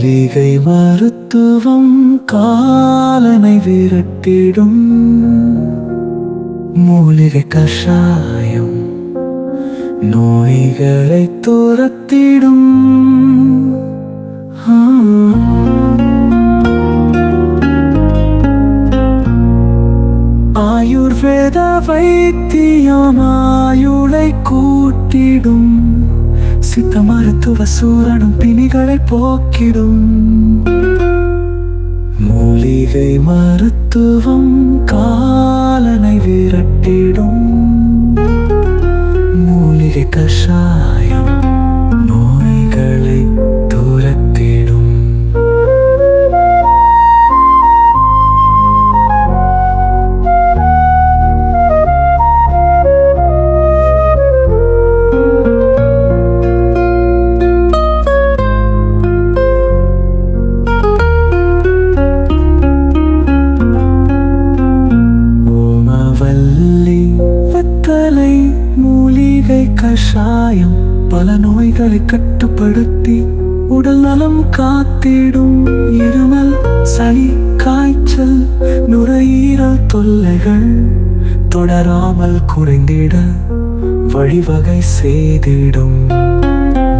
மூலிகை மருத்துவம் காலனை விரட்டிடும். மூலிகை கஷாயம் நோய்களை துரத்திடும். ஆயுர்வேத வைத்தியம் ஆயுளை கூட்டிடும். சித்த மருத்துவ சூரனும் பிணிகளை போக்கிடும். மூலிகை மருத்துவம் காலனை விரட்டிடும். மூலிகை கஷாய கஷாயம் பல நோய்களை கட்டுப்படுத்தி உடல் நலம் காத்திடும். இருமல் சளி காய்ச்சல் நுரையீரல் தொல்லைகள் தொடராமல் குறைந்திட வழிவகை செய்திடும்.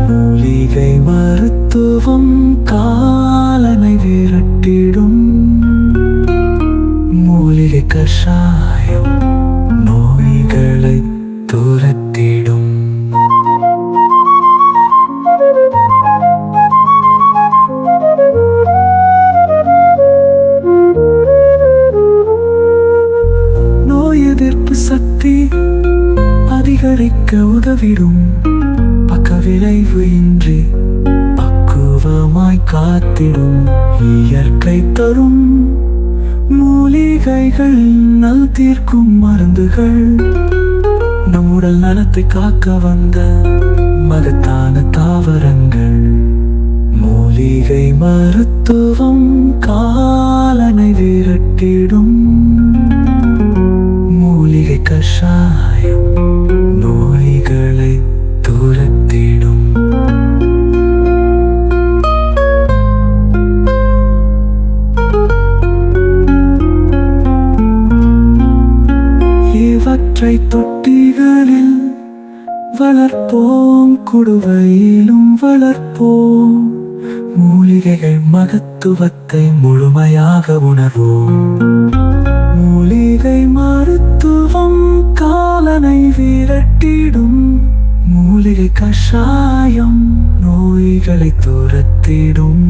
மூலிகை மருத்துவம் கா அதிகரிக்க உதவிடும். பக்க விளைவு இன்றி பக்குவமாய் காத்திடும். இயற்கை தரும் மூலிகைகள் நல் தீர்க்கும் மருந்துகள். நம் உடல் நலத்தை காக்க வந்த மகத்தான தாவரங்கள். மூலிகை மருத்துவம் காலனை விரட்டிடும். கஷாயம் நோய்களை துரத்திடும். இவற்றை தொட்டிகளில் வளர்ப்போம் குடுவையிலும் வளர்ப்போம். மூலிகைகள் மகத்துவத்தை முழுமையாக உணர்வோம். மூலிகை மருத்துவம் திரட்டிடும் மூலிகை கஷாயம் நோய்களை துரத்திடும்.